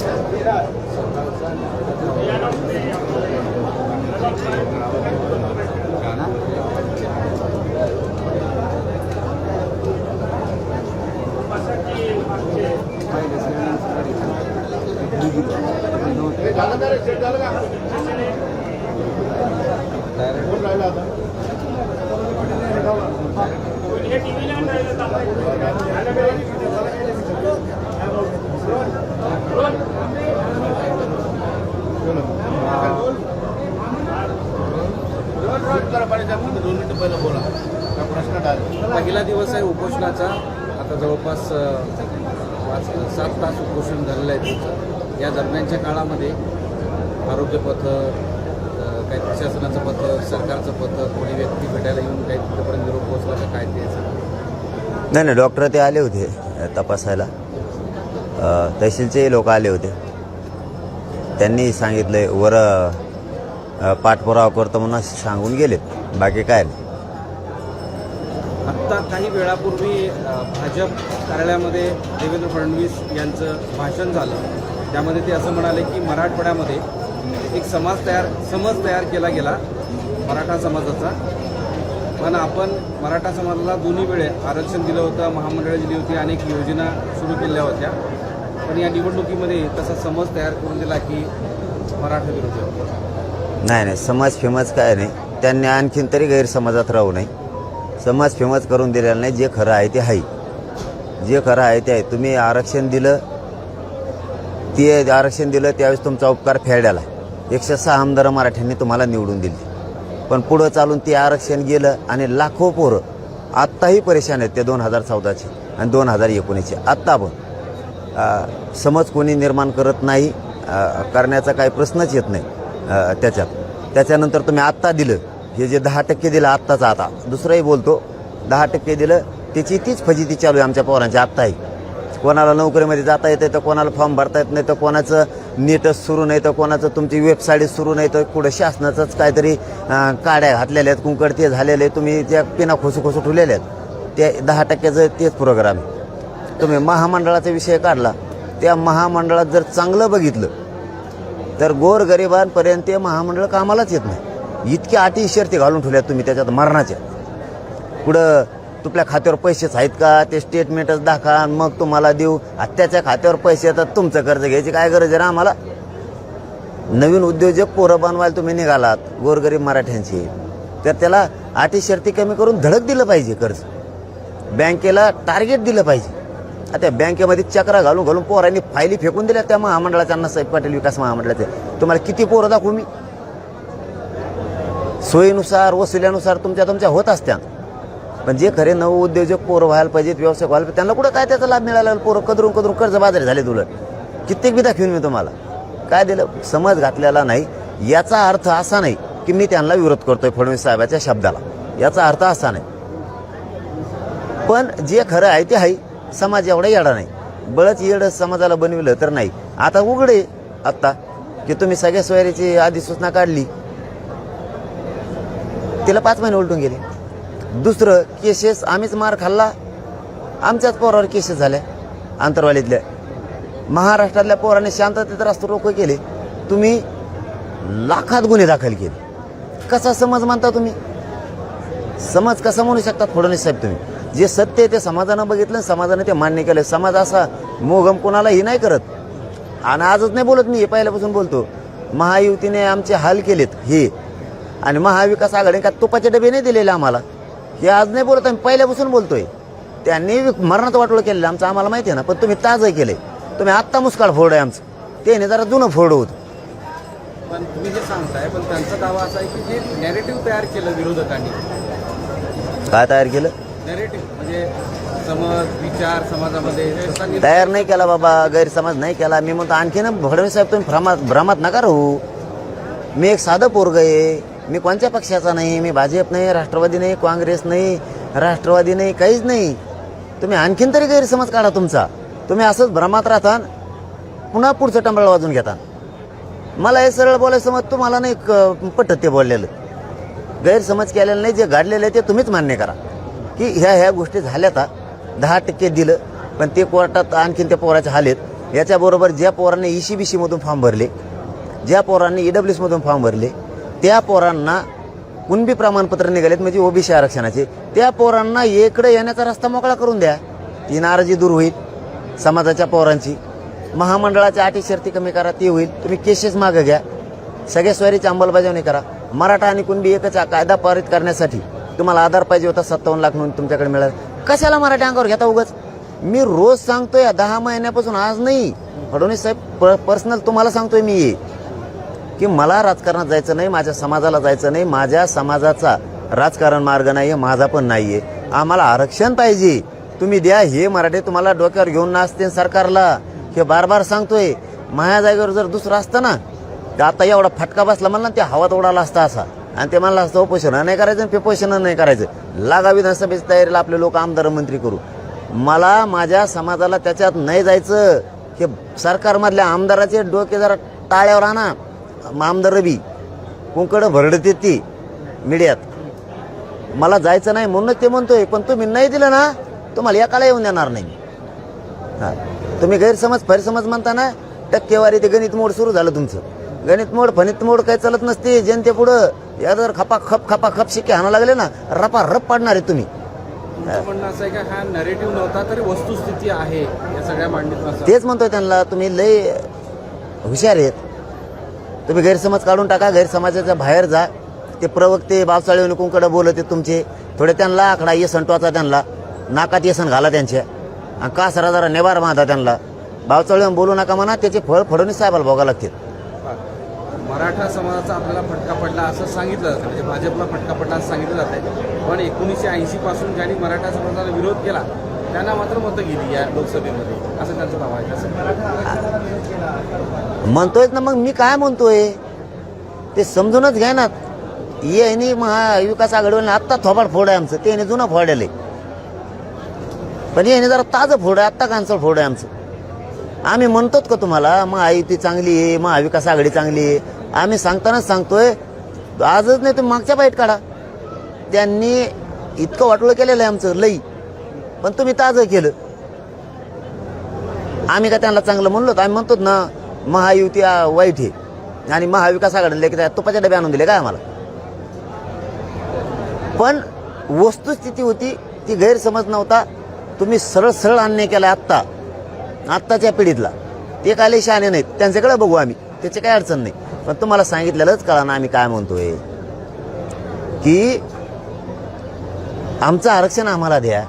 टीव्हीला दोन मिनिटं पहिलं बोला. का प्रश्न पहिला दिवस आहे उपोषणाचा. आता जवळपास पाच सात तास उपोषण झालेलं आहे तुमचं या दरम्यानच्या काळामध्ये आरोग्य पथक काही प्रशासनाचं पथक सरकारचं पथक कोणी व्यक्ती भेटायला येऊन काही तिथपर्यंत निरोप पोहोचला तर काय ते. नाही नाही डॉक्टर ते आले होते तपासायला. तहसीलचे लोक आले होते. त्यांनी सांगितले वर पाठपुरावा करतो म्हणून सांगून गेलेत. बाकी काय नाही. आत्ता काही वेळापूर्वी भाजप कार्यालयामध्ये देवेंद्र फडणवीस यांचं भाषण झालं. त्यामध्ये ते असं म्हणाले की मराठवाड्यामध्ये एक समाज तयार समज तयार केला गेला मराठा समाजाचा. पण आपण मराठा समाजाला दोन्ही वेळे आरक्षण दिलं होतं महामंडळं दिली होती अनेक योजना सुरू केल्या होत्या. पण या निवडणुकीमध्ये तसा समज तयार करून दिला की मराठा विरोधी नाही नाही समाज फेमस काय नाही. त्यांनी आणखीन तरी गैरसमाजात राहू नये. समाज फेमस करून दिलेला नाही जे खरं आहे ते आहे. जे खरं आहे ते आहे. तुम्ही आरक्षण दिलं ते आरक्षण दिलं त्यावेळेस तुमचा उपकार फेड्याला. एकशे सहा आमदार मराठ्यांनी तुम्हाला निवडून दिली. पण पुढं चालून ते आरक्षण गेलं आणि लाखो पोरं आत्ताही परेशान आहेत ते दोन हजार चौदाचे आणि दोन हजार एकोणीसचे. आत्ता पण समज कोणी निर्माण करत नाही करण्याचा काही प्रश्नच येत नाही. त्याच्यात त्याच्यानंतर तुम्ही आत्ता दिलं. हे जे दहा टक्के दिलं आत्ताचं आता. दुसरंही बोलतो दहा टक्के दिलं त्याची तीच फजिती चालू आहे आमच्या पोरांची आत्ताही. कोणाला नोकरीमध्ये जाता येते तर कोणाला फॉर्म भरता येत नाही तर कोणाचं नीटच सुरू नाही तर कोणाचं तुमची वेबसाईट सुरू नाही तर कुठं शासनाचंच काहीतरी काड्या घातलेल्या आहेत कुंकड ते झालेले तुम्ही त्या पिना खोसू खोसू ठेवलेल्या आहेत. ते दहा टक्क्याचं तेच प्रोग्राम तुम्ही महामंडळाचा विषय काढला. त्या महामंडळात जर चांगलं बघितलं तर गोरगरिबांपर्यंत ते महामंडळ कामालाच येत नाही. इतक्या अटी शर्ती घालून ठेवल्यात तुम्ही त्याच्यात मरणाच्या पुढं तुपल्या खात्यावर पैसेच आहेत का? ते स्टेटमेंटच दाखवा मग तुम्हाला देऊ. आत्याच्या खात्यावर पैसे येतात तुमचं कर्ज घ्यायची काय गरज आहे ना आम्हाला? नवीन उद्योजक पोरं बनवायला तुम्ही निघालात गोरगरीब मराठ्यांची. तर त्याला अटी शर्ती कमी करून धडक दिलं पाहिजे कर्ज. बँकेला टार्गेट दिलं पाहिजे. आता बँकेमध्ये चक्रा घालून घालून पोरांनी फायली फेकून दिल्या त्या महामंडळाच्या अण्णासाहेब पाटील विकास महामंडळाचे. तुम्हाला किती पोरं दाखवू मी? सोयीनुसार वसुल्यानुसार तुमच्या तुमच्या होत असत्या. पण जे खरे नव उद्योजक पोरं व्हायला पाहिजेत व्यवसाय व्हायला पाहिजे त्यांना कुठं काय त्याचा लाभ मिळाला पोरं कदरून कदरून कर्ज बाजारी झाले तुला कित्येक बी दाखवीन मी तुम्हाला. काय दिलं? समज घातलेला नाही. याचा अर्थ असा नाही की मी त्यांना विरोध करतोय फडणवीस साहेबाच्या शब्दाला. याचा अर्थ असा नाही. पण जे खरं आहे ते आहे. समाज एवढा येडा नाही. बळच येड समाजाला बनविलं तर नाही. आता उघडे आत्ता की तुम्ही सगळ्या सोयरीची अधिसूचना काढली. तिला पाच महिने उलटून गेले. दुसरं केसेस आम्हीच मार खाल्ला. आमच्याच पोरावर केसेस झाल्या आंतरवालीतल्या. महाराष्ट्रातल्या पोराने शांततेत रास्त रोख केले. तुम्ही लाखात गुन्हे दाखल केले. कसा समज मानता तुम्ही? समज कसा म्हणू शकता फडणवीस साहेब तुम्ही? जे सत्य आहे ते समाजानं बघितलं समाजानं ते मान्य केलं. समाज असा मोगम कोणालाही नाही करत. आणि आजच नाही बोलत मी हे पहिल्यापासून बोलतो. महायुतीने आमचे हाल केलेत हे. आणि महाविकास आघाडी का तुपाचे डबे नाही दिलेले आम्हाला? हे आज नाही बोलत आम्ही पहिल्यापासून बोलतोय. त्यांनी मरणात वाटोळं केलेलं आमचं आम्हाला माहिती आहे ना पण तुम्ही ताजं केलंय. तुम्ही आत्ता मुस्काळ फोड आहे आमचं. त्याने जरा जुनं फोड होतं. पण तुम्ही जे सांगताय पण त्यांचा दावा असा आहे की जे नॅरेटिव्ह तयार केलं विरोधकांनी. काय तयार केलं? म्हणजे समज विचार समाजामध्ये तयार नाही केला बाबा गैरसमज नाही केला. मी म्हणतो आणखीन फडणवीस साहेब तुम्ही भ्रमात भ्रमात नका राहू. मी एक साधं पोरग आहे. मी कोणत्या पक्षाचा नाही? मी भाजप नाही राष्ट्रवादी नाही काँग्रेस नाही राष्ट्रवादी नाही काहीच नाही. तुम्ही आणखीन तरी गैरसमज काढा तुमचा. तुम्ही असंच भ्रमात राहता पुन्हा पुढचं टंबळ वाजून घेता. मला हे सरळ बोलायचं मग तुम्हाला नाही क- पटत ते बोललेलं. गैरसमज केलेलं नाही जे घडलेलं आहे ते तुम्हीच मान्य करा. की ह्या ह्या गोष्टी झाल्या का दहा टक्के दिलं पण ते कोर्टात आणखीन त्या पोराचे हालेत. याच्याबरोबर ज्या पोरांनी ई सी बी सीमधून फॉर्म भरले ज्या पोरांनी ई डब्ल्यूसमधून फॉर्म भरले त्या पोरांना कुणबी प्रमाणपत्र निघालेत म्हणजे ओबीसी आरक्षणाचे. त्या पोरांना इकडे येण्याचा रस्ता मोकळा करून द्या. ती नाराजी दूर होईल समाजाच्या पोरांची. महामंडळाच्या अटी शर्ती कमी करा ती होईल. तुम्ही केसेस मागं घ्या. सगळ्या स्वारीची अंमलबजावणी करा. मराठा आणि कुणबी एकच हा कायदा पारित करण्यासाठी तुम्हाला आधार पाहिजे होता सत्तावन्न लाख म्हणून तुमच्याकडे मिळाला. कशाला मराठी अंगावर घेता उगाच? मी रोज सांगतोय दहा महिन्यापासून आज नाही. फडणवीस साहेब पर्सनल तुम्हाला सांगतोय मी. की मला राजकारणात जायचं नाही माझ्या समाजाला जायचं नाही माझ्या समाजाचा राजकारण मार्ग नाही आहे माझा पण नाही आहे आम्हाला आरक्षण पाहिजे. तुम्ही द्या हे मराठी तुम्हाला डोक्यावर घेऊन नाचते सरकारला. हे बार बार सांगतोय. माझ्या जागेवर जर दुसरं असतं ना तर आता एवढा फटका बसला म्हणला ना ते हवात उडाला असता असा. आणि ते मला असतं हो, उपोषण नाही करायचं आणि पेपोषण नाही करायचं. लागा विधानसभेची तयारीला आपले लोक आमदार मंत्री करू. मला माझ्या समाजाला त्याच्यात नाही जायचं. हे सरकारमधल्या आमदाराचे डोके जरा टाळ्यावर आणा. आमदार रवी कुंकडं भरडते ती मीडियात. मला जायचं नाही म्हणूनच ते म्हणतोय पण तुम्ही नाही दिलं ना तुम्हाला एकाला येऊन देणार नाही हा. तुम्ही गैरसमज फैरसमज म्हणता ना टक्केवारी ते गणित मोड सुरू झालं तुमचं. गणित मोड फणित मोड काही चालत नसते. जनते पुढं. या जर खपा खप खपा खप शिक्के हाणं लागले ना रपा रप पाडणार आहे तुम्ही. तुमचं म्हणणं असं आहे का हा नरेटिव्ह नव्हता तरी वस्तुस्थिती आहे या सगळ्या मांडणीत असं तेच म्हणतोय त्यांना तुम्ही लय हुशार आहेत. तुम्ही गैरसमज काढून टाका गैरसमाजाच्या बाहेर जा. ते प्रवक्ते बावसाळे कुंकडे बोलत तुमचे. थोडे त्यांना आकडा येसन टोचा त्यांना. नाकात येसन घाला त्यांच्या. आणि कासरा जरा नेबार बांधा त्यांना. बावचाळे बोलू नका म्हणा त्याचे फळ फडणवीस साहेबाला भोगा लागतील. मराठा समाजाचा आपल्याला फटका पडला असं सांगितलं जातं. म्हणजे भाजपला फटका पडला असं सांगितलं जात. आहे पण एकोणीसशे ऐंशी पासून ज्यांनी मराठा समाजाला विरोध केला त्यांना मात्र मतं गेली या लोकसभेमध्ये. असं त्यांचं भाव आहे. असं म्हणतोय ना मग मी काय म्हणतोय? ते समजूनच घ्या ना. ये महाविकास आघाडीवर आत्ता थोबाड फोड आहे आमचं. ते जुनं फोडायला पण याने जरा ताजं फोड आहे. आत्ता कांचळ फोड आहे आमचं. आम्ही म्हणतोच का तुम्हाला महायुती चांगली आहे महाविकास आघाडी चांगली आहे. आम्ही सांगतानाच सांगतोय आजच नाही तुम्ही मागच्या बाईट काढा. त्यांनी इतकं वाटोळं केलेलं आहे आमचं लई. पण तुम्ही ताजं केलं. आम्ही का त्यांना चांगलं म्हणलो? तर आम्ही म्हणतो ना महायुती वाईट आहे. आणि महाविकास आघाडीला की तुपाच्या डबे आणून दिले काय आम्हाला? पण वस्तुस्थिती होती ती गैरसमज नव्हता. तुम्ही सरळ सरळ अन्याय केला आत्ता. आत्ताच्या पिढीतला. ते काय शहाणे नाहीत. त्यांच्याकडे बघू आम्ही. त्याची काही अडचण नाही. पण तुम्हाला सांगितलेलंच कळा ना आम्ही काय म्हणतोय. की आमचं आरक्षण आम्हाला द्या.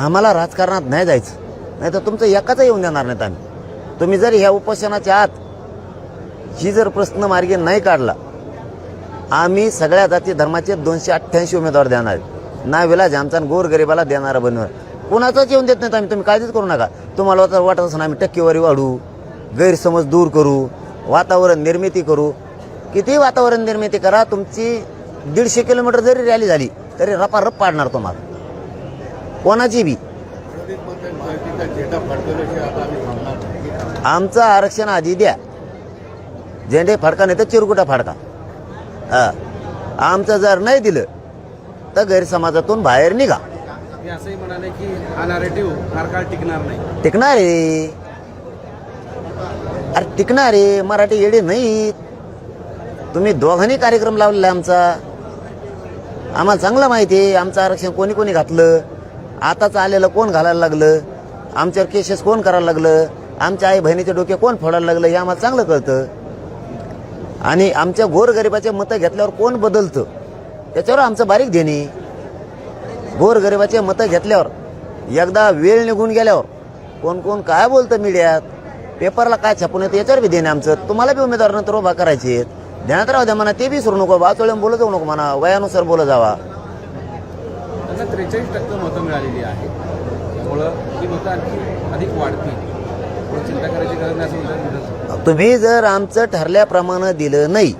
आम्हाला राजकारणात नाही जायचं. नाही तर तुमचं एकाच येऊन देणार नाहीत आम्ही. तुम्ही जर ह्या उपोषणाच्या आत ही जर प्रश्न मार्गे नाही काढला आम्ही सगळ्या जाती धर्माचे दोनशे अठ्ठ्याऐंशी उमेदवार देणार ना विलाज आमचा आणि गोरगरिबाला देणारा बनवणार कुणाचाच येऊन देत नाही आम्ही. तुम्ही काळजीच करू नका. तुम्हाला वाटत वाटत असं आम्ही टक्केवारी वाढू गैरसमज दूर करू. वातावरण निर्मिती करू. किती वातावरण निर्मिती करा तुमची दीडशे किलोमीटर जरी रॅली झाली तरी रपारप पाडणार तुम्हाला. कोणाची बी. आमचं आरक्षण आधी द्या. झेंडे फाडका नाही तर चिरकुटा फाडका. हा. आमचं जर नाही दिलं तर गैरसमाजातून बाहेर निघा. असंही म्हणाले की हा नरेटिव्ह फार काळ टिकणार नाही. टिकणार आहे. अरे टिकणार रे मराठी येडे नाही तुम्ही दोघांनी कार्यक्रम लावलेला आमचा. आम्हाला चांगलं माहिती आहे आमचं आरक्षण कोणी कोणी घातलं? आताच आलेलं कोण घालायला लागलं? आमच्यावर केसेस कोण करायला लागलं? आमच्या आई बहिणीचे डोके कोण फोडायला लागलं? हे आम्हाला चांगलं कळतं. आणि आमच्या गोरगरिबाचे मतं घेतल्यावर कोण बदलतं? त्याच्यावर आमचं बारीक देणे गोरगरिबाचे मतं घेतल्यावर एकदा वेळ निघून गेल्यावर कोण कोण काय बोलतं मीडियात? पेपरला काय छापून येतं याच्यावर बी देणे आमचं. तुम्हाला बी उमेदवार नंतर उभा करायचे आहेत. ध्यानात राहू द्या म्हणा ते बी विसरू नको बाचोळे बोलत जाऊ नको म्हणा वयानुसार बोलत जावा. त्रेचाळीस टक्के मतं मिळालेली आहे त्यामुळं मतं आणखी अधिक वाढतील. थोडं चिंता करायची गरज नाही असं म्हणतात. तुम्ही जर आमचं ठरल्याप्रमाणे दिलं नाही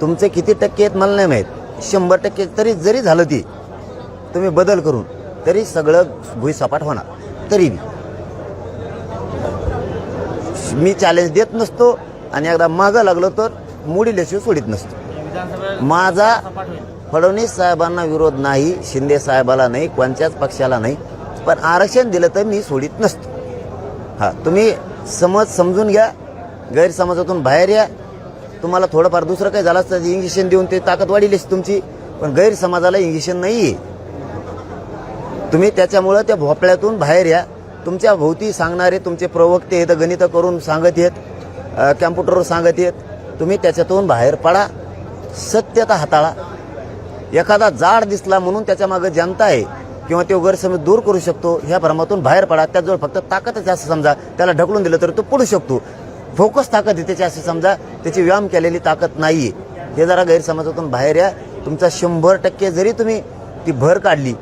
तुमचे किती टक्के आहेत मला नाही माहीत. शंभर टक्के तरी जरी झालं ती तुम्ही बदल करून तरी सगळं भुईसपाट होणार. तरी बी. मी चॅलेंज देत नसतो आणि एकदा मागं लागलो तर मुडील्याशिवाय सोडित नसतो. माझा फडणवीस साहेबांना विरोध नाही शिंदे साहेबाला नाही कोणत्याच पक्षाला नाही पण आरक्षण दिलं तर मी सोडित नसतो. हा तुम्ही समज समजून घ्या गैरसमाजातून बाहेर या. तुम्हाला थोडंफार दुसरं काही झालं असतं इंजेक्शन देऊन ते ताकद वाढील असती तुमची पण गैरसमाजाला इंजेक्शन नाही आहे तुम्ही त्याच्यामुळं त्या भोपळ्यातून बाहेर या. तुमच्या भोवती सांगणारे तुमचे प्रवक्ते आहेत गणित करून सांगत आहेत कॅम्प्युटरवर सांगत आहेत. तुम्ही त्याच्यातून बाहेर पडा सत्यता हाताळा. एखादा जाड दिसला म्हणून त्याच्यामागे जनता आहे किंवा तो गैरसमज दूर करू शकतो ह्या भ्रमातून बाहेर पडा. त्याजवळ फक्त ताकदच असं समजा त्याला ढकलून दिलं तर तो पडू शकतो. फोकस ताकद आहे त्याची असं समजा त्याची व्यायाम केलेली ताकद नाही आहे हे जरा गैरसमजातून बाहेर या. तुमचा शंभर टक्के जरी तुम्ही ती भर काढली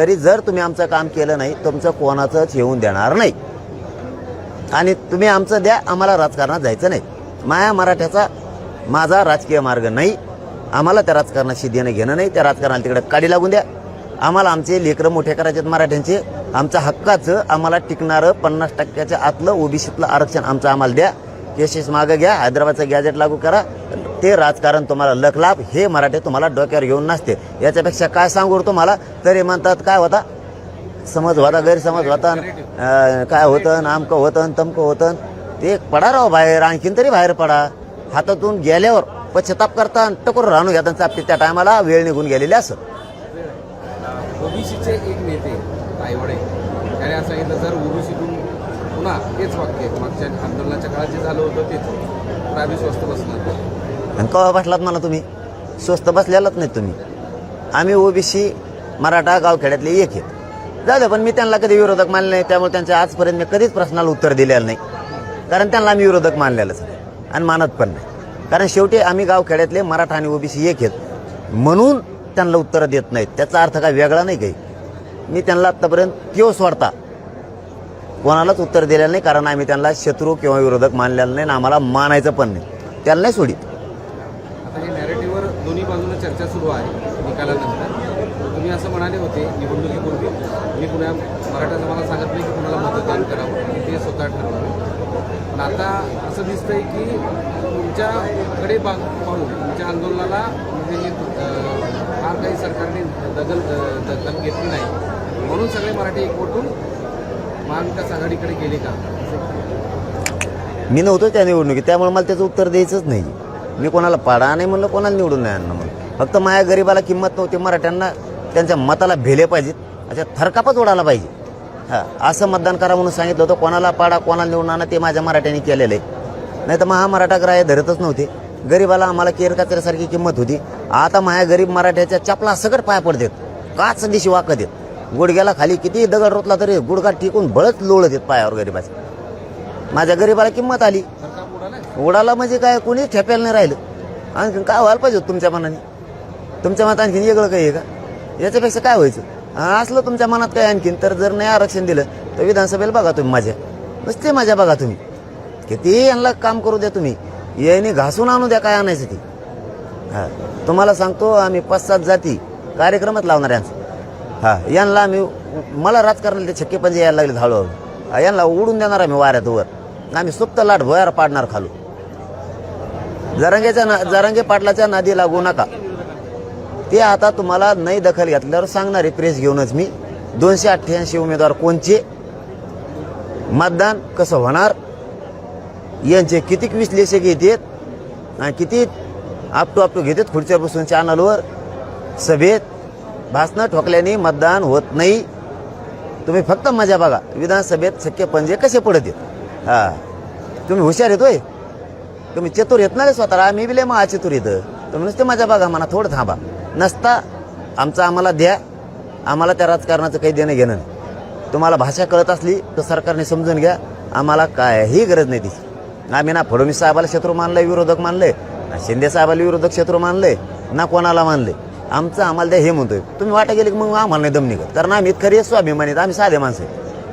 तरी जर तुम्ही आमचं काम केलं नाही तुमचं कोणाचंच येऊन देणार नाही. आणि तुम्ही आमचं द्या आम्हाला राजकारणात जायचं नाही. माया मराठ्याचा माझा राजकीय मार्ग नाही. आम्हाला त्या राजकारणाशी देणं घेणं नाही. त्या राजकारणाला तिकडे काडी लागून द्या. आम्हाला आमचे लेकरं मोठे करायचे आहेत मराठ्यांचे. आमच्या हक्काचं आम्हाला टिकणारं पन्नास टक्क्याच्या आतलं ओबीसीतलं आरक्षण आमचं आम्हाला द्या. केसेस मागं घ्या. हैदराबादचं गॅजेट लागू करा. ते राजकारण तुम्हाला लखलाप हे मराठे तुम्हाला डोक्यावर घेऊन नसते. याच्यापेक्षा काय सांगू तुम्हाला? तरी म्हणतात काय होता? समज होता गैरसमज होता काय होतं आमकं होतं तमकं होतं ते पडा राव बाहेर आणखीन तरी बाहेर पडा. हातातून गेल्यावर पश्चाताप करता टकोर राहणू घेता चापते त्या टायमाला वेळ निघून गेलेली असं. ओबीसीचे एक नेते तायवडे त्याने असं सांगितलं जर ओबीसीतून पुन्हा तेच वाक्य मागच्या आंदोलनाच्या काळात जे झालं होतं तेच. तर आम्ही स्वस्त बसणार. आणि कवा बसलात मला तुम्ही? स्वस्त बसलेलाच नाही तुम्ही. आम्ही ओबीसी मराठा गावखेड्यातले एक आहेत. जाऊ पण मी त्यांना कधी विरोधक मानले नाही त्यामुळे त्यांच्या आजपर्यंत मी कधीच प्रश्नाला उत्तर दिलेलं नाही. कारण त्यांना आम्ही विरोधक मानलेलंच नाही आणि मानत पण नाही. कारण शेवटी आम्ही गावखेड्यातले मराठा आणि ओबीसी एक आहेत. म्हणून त्यांना उत्तरं देत नाहीत. त्याचा अर्थ काय वेगळा नाही काही. मी त्यांना आत्तापर्यंत किंवा सोडता? कोणालाच उत्तर दिलेलं नाही कारण आम्ही त्यांना शत्रू किंवा विरोधक मानलेलं नाही आणि आम्हाला मानायचं पण नाही. त्यांनाही सोडित आता हे नॅरेटिव्हवर दोन्ही बाजूने चर्चा सुरू आहे निकालानंतर तुम्ही असं म्हणाले होते निवडणुकीपूर्वी. मी पुण्या मराठा समाजाला सांगत नाही की कुणाला मतदान करावं ते स्वतः ठरवावं पण आता असं दिसतंय की तुमच्याकडे बा पाहून तुमच्या आंदोलनाला म्हणजे फार काही सरकारने दखल दखल घेतली नाही. म्हणून सगळे मराठी एकवटून महाविकास आघाडीकडे गेले का? मी नव्हतो त्या निवडणुकीत त्यामुळे मला त्याचं उत्तर द्यायचंच नाही. मी कोणाला पाडा नाही म्हणलं कोणाला निवडून नाही आणणं म्हणून फक्त माझ्या गरिबाला किंमत नव्हती मराठ्यांना त्यांच्या मताला भेले पाहिजेत अशा थरकापच उडाला पाहिजे. हां असं मतदान करा म्हणून सांगितलं होतं कोणाला पाडा कोणाला निवडून आणा ते माझ्या मराठ्यांनी केलेलं आहे. नाही तर महामराठा ग्राह्य धरतच नव्हते. गरिबाला आम्हाला केरकाचऱ्यासारखी किंमत होती. आता माझ्या गरीब मराठ्याच्या चपला सगळं पाया पडतात. काच दिशी वाकत आहेत. गुडघ्याला खाली किती दगड रोतला तरी गुडघा टिकून बळच लोळत आहेत पायावर गरिबाचे. माझ्या गरीबाला किंमत आली. उडाला म्हणजे काय कोणी ठेप्याला नाही राहिलं. आणखीन काय व्हायला पाहिजे होतं तुमच्या मनाने? तुमच्या मनात आणखीन वेगळं काही आहे का? याच्यापेक्षा काय व्हायचं? असलं तुमच्या मनात काय आणखीन? तर जर नाही आरक्षण दिलं तर विधानसभेला बघा तुम्ही माझ्या. नुसते माझ्या बघा तुम्ही. किती यांना काम करू द्या तुम्ही. याने घासून आणू द्या काय आणायचं ती. हा तुम्हाला सांगतो आम्ही पाच सात जाती कार्यक्रमात लावणार यांचं. हा यांना आम्ही मला राजकारणाला ते छक्के पंजे यायला लागले हळूहळू. यांना उडून देणार आम्ही वाऱ्यात वर. आम्ही सुप्त लाट भोयार पाडणार खालू जरांगेच्या ना जरांगे पाटलाच्या नादी लागू नका. ते आता तुम्हाला नाही दखल घेतल्यावर सांगणार आहे प्रेस घेऊनच मी. दोनशे अठ्ठ्याऐंशी उमेदवार कोणचे? मतदान कसं होणार? यांचे किती विश्लेषक येतात आणि किती आपटू आपटू घेतात खुर्च्यावर बसून चॅनलवर सभेत भाषणं ठोकल्याने मतदान होत नाही. तुम्ही फक्त मजा बघा. विधानसभेत शक्य पंजे कसे पडत आहेत? हा. तुम्ही हुशार येतोय तुम्ही चतुर येत ना रे स्वतःला? मी बी मग महा चतुर येतं तुम्ही नुसते मजा बघा म्हणा थोडं थांबा. नसता आमचं आम्हाला द्या. आम्हाला त्या राजकारणाचं काही देणं घेणं नाही. तुम्हाला भाषा कळत असली तर सरकारने समजून घ्या. आम्हाला काहीही गरज नाही तिची. आम्ही ना फडणवीस साहेबाला शत्रू मानलंय विरोधक मानले ना शिंदे साहेबाला विरोधक शत्रू मानले ना कोणाला मानले आमचं आम्हाला द्या हे म्हणतोय. तुम्ही वाटा गेले की मग आम्हाला नाही दम निघत. कारण आम्ही खरी स्वाभिमानीत आम्ही साधे माणसं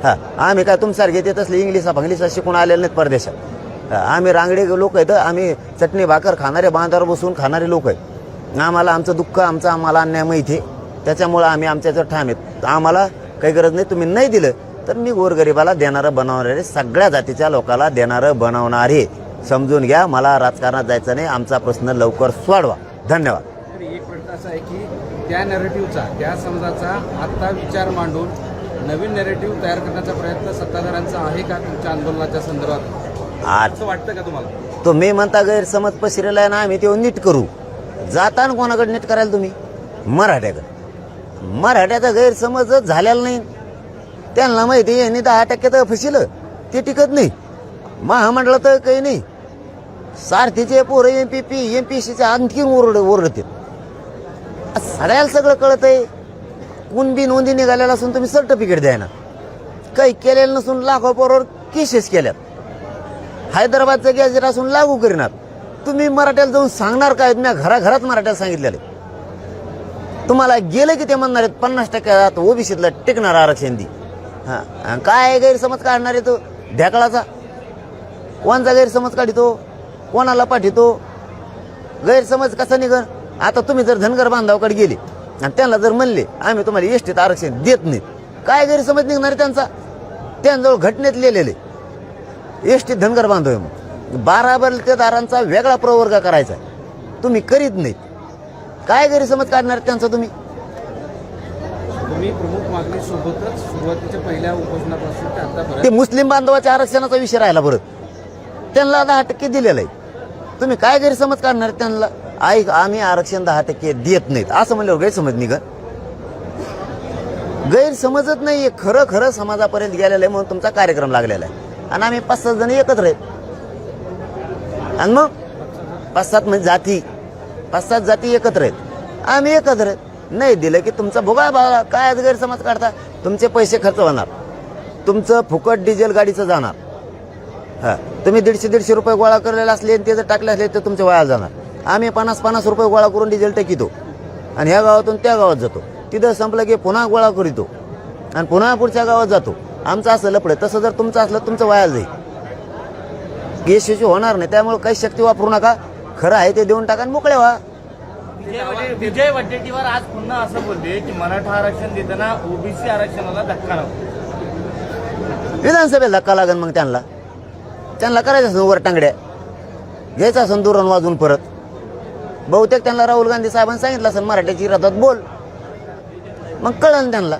हां आम्ही काय तुमच्यासारखे येत असले इंग्लिशा फंग्लिशा शिकून आलेले नाहीत परदेशात. आम्ही रांगडे लोक आहेत आम्ही चटणी भाकर खाणारे बांधावर बसून खाणारे लोक आहेत. आम्हाला आमचं दुःख आमचं आम्हाला अन्याय माहिती आहे. त्याच्यामुळं आम्ही आमच्या ठाम आहेत. आम्हाला काही गरज नाही तुम्ही नाही दिलं तर मी गोरगरिबाला देणारं बनवणारे सगळ्या जातीच्या लोकांना देणारं बनवणारे समजून घ्या मला राजकारणात जायचं नाही. आमचा प्रश्न लवकर सोडवा. धन्यवाद. एक प्रश्न असा आहे की त्या नॅरेटिव्हचा त्या समजाचा आत्ता विचार मांडून नवीन नेरेटिव्ह तयार करण्याचा प्रयत्न सत्ताधाऱ्यांचा आहे का तुमच्या आंदोलनाच्या संदर्भात? असं वाटतं का तुम्हाला? तुम्ही म्हणता गैरसमज पसरेला आहे ना आम्ही तेव्हा नीट करू. जाताना कोणाकडे नीट करायला तुम्ही? मराठ्याकडे. मराठ्याचा गैरसमजच झालेला नाही. त्यांना माहिती आहे यांनी दहा टक्के तर फसिलं ते टिकत नाही. महामंडळात काही नाही. सारथीचे पोरं M P P M P सीचे आणखीन ओरड ओरडते सगळ्याला सगळं कळत आहे. कुणबी नोंदी निघालेला असून तुम्ही सर्टिफिकेट द्याय ना. काही केलेलं नसून लाखो पोरावर केसेस केल्यात. हैदराबादचं गॅजेट असून लागू करीनात तुम्ही मराठ्याला जाऊन सांगणार काय? मी घराघरात मराठ्याला सांगितलेलं तुम्हाला गेलं की ते म्हणणार आहेत पन्नास टक्के ओबीसीतला टिकणार आरक्षण दी. हां आणि काय गैरसमज काढणार आहे तो? ढेकळाचा. कोणचा गैरसमज काढितो? कोणाला पाठितो? गैरसमज कसा निघन? आता तुम्ही जर धनगर बांधवाकडे गेले आणि त्यांना जर म्हणले आम्ही तुम्हाला एसटीत आरक्षण देत नाही. काय गैरसमज निघणार आहे त्यांचा? त्यांजवळ घटनेत लिहिलेले एस धनगर बांधव आहे मग बारा बलतेदारांचा वेगळा प्रवर्ग करायचा. तुम्ही करीत नाहीत. काय गैरसमज काढणार त्यांचा तुम्ही? तुम्ही प्रमुख मागणी सोबतच सुरुवातीच्या पहिल्या उपोषणापासून ते मुस्लिम बांधवाच्या आरक्षणाचा विषय राहिला बरं. त्यांना दहा टक्के दिलेलं आहे. तुम्ही काय गैरसमज काढणार त्यांना? ऐक आम्ही आरक्षण दहा टक्के देत नाहीत. असं म्हणल्यावर गैरसमज निघत गैरसमजच नाही खरं खरं समाजापर्यंत गेलेलं आहे म्हणून तुमचा कार्यक्रम लागलेला आहे. आणि आम्ही पाच सात जण एकत्र आहेत आणि मग पाच सात म्हणजे जाती. पाच सात जाती एकत्र आहेत. आम्ही एकत्र आहेत. नाही दिलं की तुमचा भोगा भावा काय आज गैरसमज काढता? तुमचे पैसे खर्च होणार. तुमचं फुकट डिझेल गाडीचं जाणार. हा. तुम्ही दीडशे दीडशे रुपये गोळा करलेले असले आणि ते जर टाकले असले तर तुमच्या वयाला जाणार. आम्ही पन्नास पन्नास रुपये गोळा करून डिझेल टाकितो आणि ह्या गावातून त्या गावात जातो. तिथं संपलं की पुन्हा गोळा करीतो. आणि पुन्हा पुढच्या गावात जातो. आमचं असं लपडे तसं जर तुमचं असलं तुमचं वयाला जाईल. यशस्वी होणार नाही त्यामुळे काही शक्ती वापरू नका. खरं आहे ते देऊन टाका आणि मोकळे व्हा. विजय वडे- विजय वडेट्टीवार आज पुन्हा असं बोलले की मराठा आरक्षण देताना ओबीसी आरक्षणाला धक्का नको विधानसभेला धक्का लागेल मग त्यांना. त्यांना करायचं असं वर टांगड्या. घ्यायचं असं दुरण वाजून परत. बहुतेक त्यांना राहुल गांधी साहेबांनी सांगितलं असेल मराठ्याची विरोधात बोल. मग कळलं त्यांना.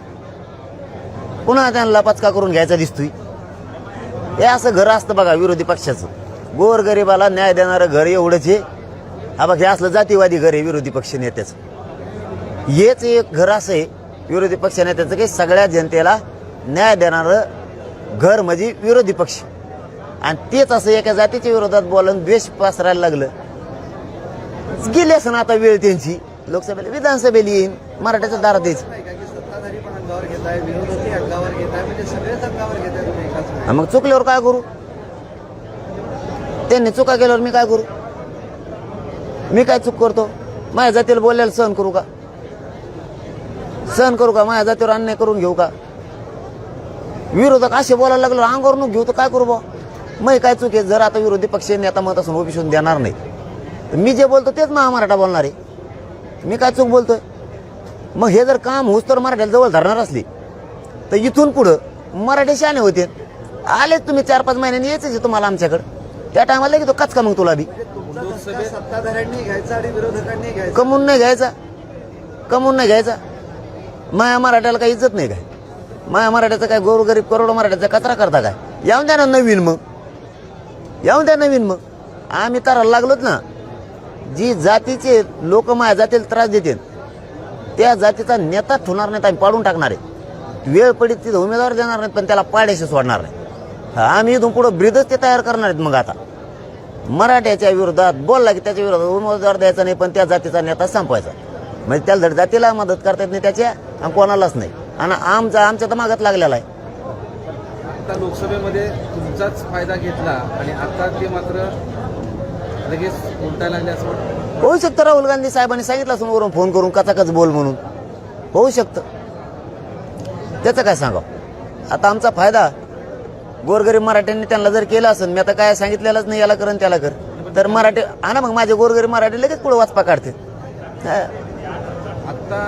पुन्हा त्यांना पचका करून घ्यायचा दिसतोय. हे असं घर असतं बघा विरोधी पक्षाचं. गोर गरिबाला न्याय देणारं घर एवढंच हे हा बघ हे असलं जातीवादी घर आहे विरोधी पक्ष नेत्याचं. हेच एक घर असं आहे. विरोधी पक्ष नेत्याचं की सगळ्या जनतेला न्याय देणारं घर म्हणजे विरोधी पक्ष. आणि तेच असं एका जातीच्या विरोधात बोलून द्वेष पसरायला लागलं. गेली असं आता वेळ त्यांची. लोकसभेला विधानसभेला येईन. मराठ्याच्या दारात यायचं. अंगावर घेताय विरोधी अंगावर घेताय म्हणजे सगळेच अंगावर घेताय तुम्ही एकाच वेळी. हा, मग चुकल्यावर काय करू? त्यांनी चुका केल्यावर मी काय करू? मी काय चूक करतो? माझ्या जातीला बोलायला सहन करू का? सहन करू का? माझ्या जातीवर अन्याय करून घेऊ का? विरोधक असे बोलायला लागलो अंगावर नको घेऊ तर काय करू बा? मग काय चूक आहे? जर आता विरोधी पक्ष नेता मत असून ओबीसून देणार नाही. तर मी जे बोलतो तेच महामराठा बोलणार. आहे मी काय चूक बोलतोय? मग हे जर काम होऊस तर मराठ्याला जवळ धरणार असली तर इथून पुढं मराठी शाने होते. आलेच तुम्ही चार पाच महिन्यांनी यायचे तुम्हाला आमच्याकडं. त्या टायमाला घेतो कच का मग तुला बी? सत्ताधाऱ्यांनी घ्यायचा आणि विरोधकांनी घ्यायचा. कमवून नाही घ्यायचा. कमवून नाही घ्यायचा. माया मराठ्याला काही इज्जत नाही काय? माया मराठ्याचा काय गोरगरीब करोडो मराठ्याचा कचरा करता काय? यावून द्या ना नवीन मग. यावून द्या नवीन मग. आम्ही तर लागलोच ना. जी जातीचे लोक माया जातीला त्रास देतील त्या जातीचा नेता ठेवणार नाहीत आम्ही पाडून टाकणार आहे. वेळ पडीत तिथं उमेदवार देणार नाहीत पण त्याला पाड्याशी सोडणार नाही. आम्ही इथून पुढं ब्रिदच ते तयार करणार आहेत मग आता. मराठ्याच्या विरोधात बोलला की त्याच्या विरोधात उमेदवार द्यायचा नाही पण त्या जातीचा नेता संपवायचा. म्हणजे त्याला धड जातीला मदत करता येत नाही त्याच्या आणि कोणालाच नाही. आणि आमचा आमच्या तर मागत लागलेला आहे. आता लोकसभेमध्ये तुमचाच फायदा घेतला आणि आता ते मात्र लगेच उलटायला लागले असं वाटतं. होऊ शकतं राहुल गांधी साहेबांनी सांगितलं असून वरून फोन करून कचाकच बोल म्हणून. होऊ शकतं. त्याचं काय सांगावं? आता आमचा फायदा गोरगरीब मराठ्यांनी त्यांना जर केलं असेल मी आता काय सांगितलेलंच नाही याला कर आणि त्याला कर. तर मराठी हा ना मग माझे गोरगरीब मराठी लगेच पुढे वाचपा काढते आता आत्ता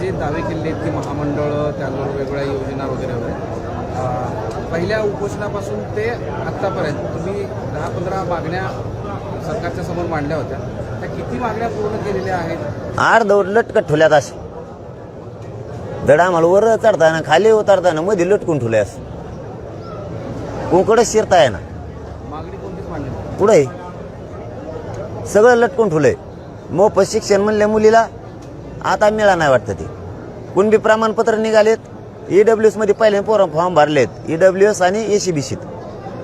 जे दावे केले आहेत की महामंडळ त्यावर वेगवेगळ्या योजना वगैरे वगैरे पहिल्या उपोषणापासून ते आत्तापर्यंत तुम्ही दहा पंधरा मागण्या सरकारच्या समोर मांडल्या होत्या. त्या किती मागण्या पूर्ण केलेल्या आहेत? आड लटकट ठेवल्यात असे. दड आम्हाला वर चढताना खाली उतरताना मध्ये लटकून ठेवले असं. कोणकडं शिरताय ना. मागणी कोणतीच. पुढे? सगळं लटकून ठेवलंय मोफत शिक्षण म्हणल्या मुलीला. आता मिळा नाही वाटतं ते. कुणबी प्रमाणपत्र निघालेत. ईडब्ल्यू एसमध्ये पहिले पोरं फॉर्म भरलेत. ईडब्ल्यू एस आणि एसीबीसीत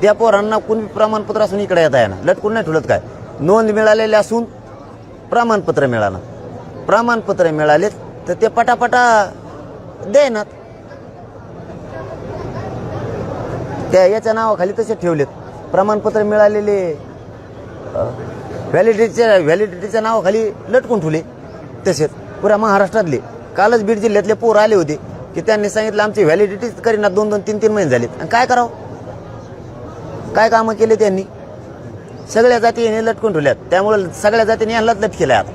त्या पोरांना कुणबी प्रमाणपत्र असून इकडे येता येणार लटकून नाही ठेवलं काय? नोंद मिळालेली असून प्रमाणपत्र मिळालं. प्रमाणपत्र मिळालेत तर ते पटापटा देणार त्या याच्या नावाखाली तसे ठेवलेत. प्रमाणपत्र मिळालेले व्हॅलिडिटीच्या व्हॅलिडिटीच्या नावाखाली लटकून ठेवले तसेच पुऱ्या महाराष्ट्रातले कालच बीड जिल्ह्यातले पोर आले होते की त्यांनी सांगितलं आमची व्हॅलिडिटीच करीना दोन दोन तीन तीन महिने झालेत. आणि काय करावं? काय कामं केले त्यांनी? सगळ्या जाती यांनी लटकून ठेवल्यात. त्यामुळे सगळ्या जातीने यांनाच लटकेलं आता.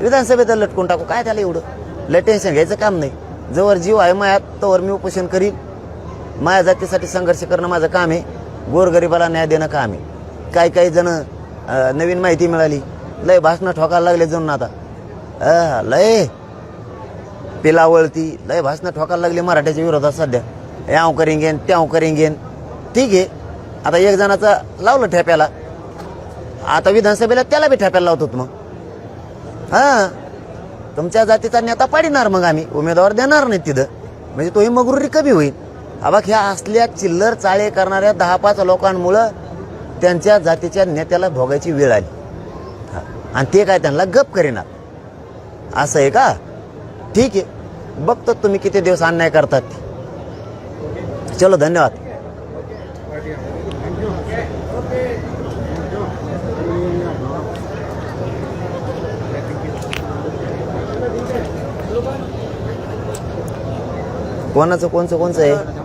विधानसभेत लटकून टाकू काय त्याला एवढं? लय टेन्शन घ्यायचं काम नाही. जवळ जीव आहे मायात तोवर मी उपोषण करीन. माया जातीसाठी संघर्ष करणं माझं काम आहे. गोरगरिबाला न्याय देणं काम आहे. काही काही जण नवीन माहिती मिळाली. लय भाषणं ठोकायला लागले जणून आता. अं, लय. पिलावळती लय भाषणं ठोकायला लागली मराठ्याच्या विरोधात सध्या. याव करेंगेन त्याव करेंगेन. ठीक आहे. आता एक जणाचा लावलं ठेप्याला. आता विधानसभेला त्याला बी ठेप्याला लावतो मग. हां. तुमच्या जातीचा नेता पाडिणार मग आम्ही. उमेदवार देणार नाही तिथं. म्हणजे तोही मगरुरी कमी होईल. अबाक ह्या असल्या चिल्लर चाळे करणाऱ्या दहा पाच लोकांमुळं त्यांच्या जातीच्या नेत्याला भोगायची वेळ आली. आणि ते काय त्यांना गप करेनात असं आहे का? ठीक आहे. बघतो तुम्ही किती दिवस अन्याय करतात. चलो धन्यवाद. कोणाचं कोणचं कोणचं आहे?